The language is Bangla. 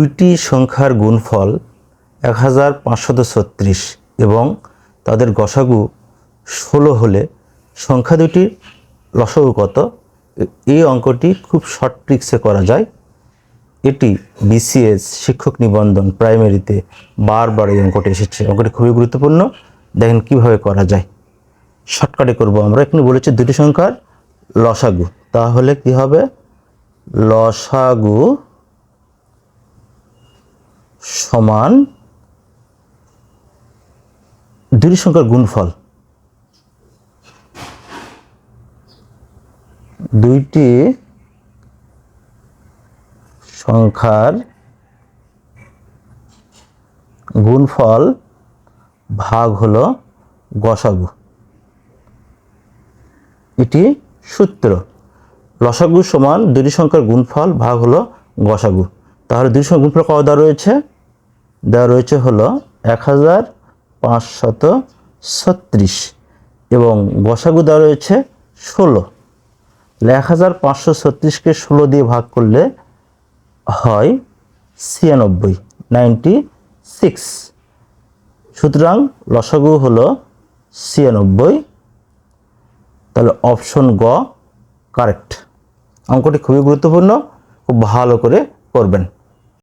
দুইটি সংখ্যার গুণফল এক হাজার পাঁচশত ছত্রিশ এবং তাদের গসাগু ষোলো হলে সংখ্যা দুটির লসাগু কত? এই অঙ্কটি খুব শর্ট ট্রিক্সে করা যায়। এটি বিসিএস শিক্ষক নিবন্ধন প্রাইমারিতে বারবার এই অঙ্কটি এসেছে। অঙ্কটি খুবই গুরুত্বপূর্ণ। দেখেন কীভাবে করা যায়। শর্টকাটে করব আমরা। এখানে বলেছি দুটি সংখ্যার লসাগু। তাহলে কি হবে? লসাগু সমান দুটি সংখ্যার গুণফল। দুইটি সংখ্যার গুণফল ভাগ হলো গসাগু এটি সূত্র। লসাগু সমান দুটি সংখ্যার গুণফল ভাগ হলো গসাগু। তাহলে দুটি সংখ্যার গুণফল কত রয়েছে? দেওয়া রয়েছে হলো এক হাজার পাঁচশত ছত্রিশ এবং গসাগু দেওয়া রয়েছে ষোলো। এক হাজার পাঁচশো ছত্রিশকে ষোলো দিয়ে ভাগ করলে হয় ছিয়ানব্বই, নাইনটি সিক্স। সুতরাং লসাগু হলো ছিয়ানব্বই। তাহলে অপশন গ, কারেক্ট। অঙ্কটি খুবই গুরুত্বপূর্ণ, খুব ভালো করে করবেন।